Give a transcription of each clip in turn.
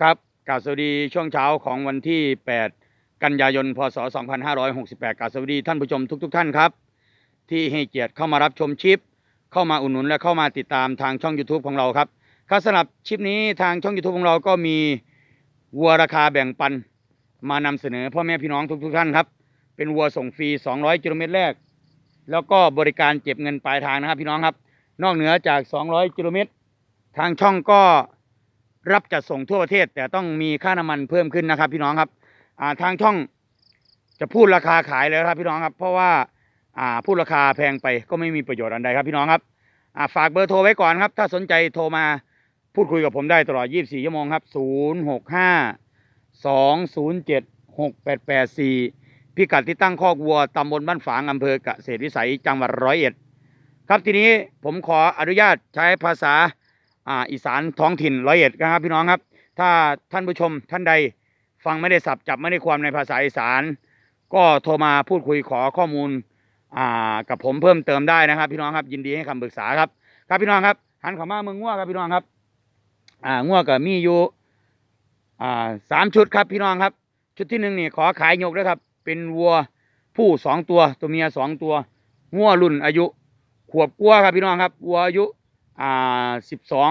ครับกาบสวัสดีช่วงเช้าของวันที่ 8 กันยายน พศ 2568กาบสวัสดีท่านผู้ชมทุกๆท่านครับ ที่ให้เกียรติเข้ามารับชมชิป เข้ามาอุดหนุนและเข้ามาติดตามทางช่อง YouTube ของเราครับครับสำหรับชิปนี้ทางช่อง YouTube ของเราก็มีวัวราคาแบ่งปัน มานำเสนอพ่อแม่พี่น้องทุกๆท่านครับ เป็นวัวส่งฟรี 200กิโลเมตรแรก แล้วก็บริการเก็บเงินปลายทางนะครับพี่น้องครับ นอกเหนือจาก 200กิโลเมตรทางช่องก็ รับจัดส่งทั่วประเทศ แต่ต้องมีค่าน้ำมันเพิ่มขึ้นนะครับ พี่น้องครับอ่าทางช่องจะพูดราคาขายเลยครับพี่น้องครับ เพราะว่าอ่าพูดราคาแพงไปก็ไม่มีประโยชน์อันใดครับพี่น้องครับอ่าฝากเบอร์โทรไว้ก่อนครับ ถ้าสนใจโทรมาพูดคุยกับผมได้ตลอด 24 ชั่วโมงครับ 065 207 6884 พิกัดที่ตั้งคอกวัวตำบลบ้านฝางอำเภอเกษตรวิสัยจังหวัดร้อยเอ็ดครับทีนี้ผมขออนุญาตใช้ภาษา อ่าอีสานท้องถิ่นร้อยเอ็ดนะครับพี่น้องครับ ถ้าท่านผู้ชมท่านใดฟังไม่ได้สับจับไม่ได้ความในภาษาอีสาน ก็โทรมาพูดคุยขอข้อมูลอ่ากับผมเพิ่มเติมได้นะครับ พี่น้องครับยินดีให้คำปรึกษาครับ ครับพี่น้องครับหันเข้ามาเมืองง่วครับพี่น้องครับอ่าง่วกับมีอยู่อ่าสามชุดครับพี่น้องครับ ชุดที่หนึ่งนี่ขอขายยกนะครับ เป็นวัวผู้สองตัวตัวเมียสองตัวง่วรุ่นอายุขวบกลัวาครับพี่น้องครับวัวอายุ อ่าสิบสอง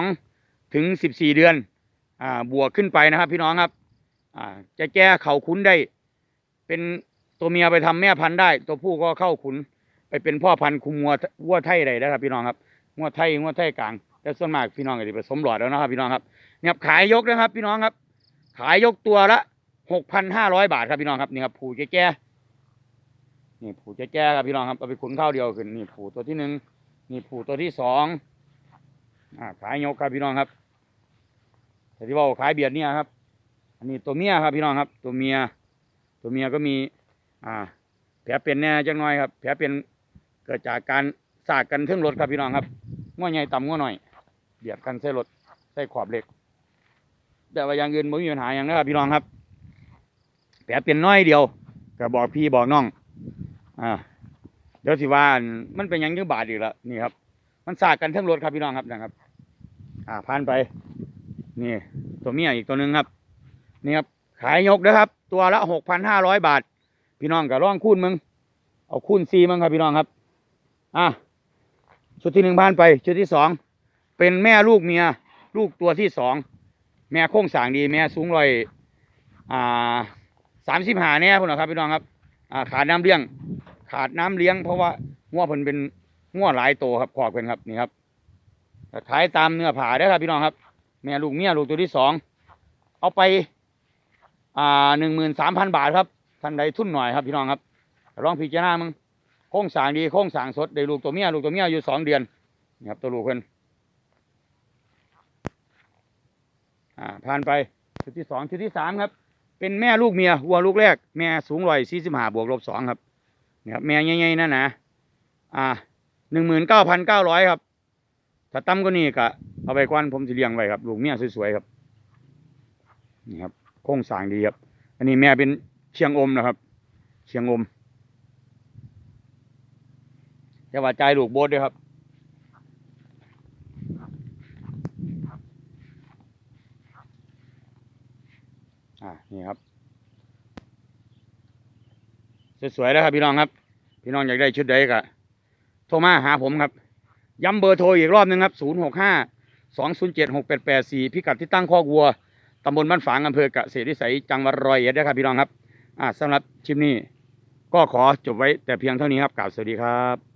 ถึงสิบสี่เดือนอ่าบวกขึ้นไปนะครับ พี่น้องครับอ่าจะแก้เข่าขุนได้ เป็นตัวเมียไปทำแม่พันธุ์ได้ ตัวผู้ก็เข้าขุนไปเป็นพ่อพันธุ์คุมวัววัวไทยได้นะครับ พี่น้องครับวัวไทยวัวไทยกลางแต่ส่วนมากพี่น้องก็จะผสมหลอดแล้วนะครับ พี่น้องครับเนี่ยขายยกนะครับ พี่น้องครับ ขายยกตัวละหกพันห้าร้อยบาทครับพี่น้องครับนี่ครับผูแก่ๆนี่ผูแก่ๆครับพี่น้องครับเอาไปขุนข้าวเดียวขึ้นนี่ผูตัวที่หนึ่งนี่ผูตัวที่สอง ขายยกครับพี่น้องครับแต่ที่ว่าขายเบียดเนี่ยครับ อันนี้ตัวเมียครับพี่น้องครับ ตัวเมีย ตัวเมียก็มี อ่า แผลเป็นแน่จังน้อยครับ แผลเป็นเกิดจากการสากกันเทิงรถครับพี่น้องครับง้อใหญ่ต่ำง้อหน่อย เบียดกันใส่รถใส่ขอบเหล็ก แต่ว่าอย่างอื่นไม่มีปัญหาอย่างนะครับพี่น้องครับ แผลเป็นน้อยเดียวก็บอกพี่บอกน้อง อ่า เดี๋ยวสิว่ามันเป็นยังยังบาดอีกแล้วนี่ครับ มันสากกันทั้งรถครับพี่น้องครับนะครับ อ่าผ่านไป นี่ตัวเมียอีกตัวหนึ่งครับ นี่ครับขายยกนะครับ ตัวละหกพันห้าร้อยบาท พี่น้องก็ร่องคูณมึง เอาคูณซีมึงครับพี่น้องครับ อะชุดที่หนึ่งผ่านไป ชุดที่สองเป็นแม่ลูกเมีย ลูกตัวที่สองแม่โค้งสางดีแม่สูงร้อยอ่าสามสิบหาแน่พุ่นนะครับพี่น้องครับ อ่าขาดน้ำเลี้ยง ขาดน้ำเลี้ยงเพราะว่าง้วเพิ่นเป็น ง้วหลายโตครับขอบเพิ่นครับนี่ครับขายตามเนื้อผาได้ครับพี่น้องครับ แม่ลูกเมียลูกตัวที่สองเอาไป อ่าหนึ่งหมื่นสามพันบาทครับท่านใดทุนหน่อยครับพี่น้องครับลองพิจารณามึงโค้งสางดีโค้งสางสดได้ลูกตัวเมียลูกตัวเมียอยู่สองเดือนนี่ครับตัวลูกเพิ่นอ่าผ่านไปชุดที่สองชุดที่สามครับ เป็นแม่ลูกเมียวัวลูกแรก แม่สูงร้อยสี่สิบห้าบวกลบสองครับนี่ครับแม่ใหญ่ๆนั่นนะอ่า หนึ่งหมื่นเก้าพันเก้าร้อยครับ ถ้าตั้มก็นี่ก็เอาไปกวนผมจะเลี้ยงไว้ครับลูกเมียสวยๆครับ นี่ครับโค้งสางดีครับ อันนี้แม่เป็นเชียงอมนะครับ เชียงอมจะว่าใจลูกโบดด้วยครับ อ่า นี่ครับ สวยๆแล้วครับพี่น้องครับ พี่น้องอยากได้ชุดใดก็โทรมาหาผมครับ ย้ำเบอร์โทรอีกรอบหนึงครับ 0 6 5 2 0 7 6 8 8 4 พิกัดที่ตั้งคอกวัว ตำบลบ้านฝางอำเภอเกษตรวิสัยจังหวัดร้อยเอ็ดนะครับพี่น้องครับ อ่าสำหรับชิมนี้ก็ขอจบไว้แต่เพียงเท่านี้ครับกล่าวสวัสดีครับ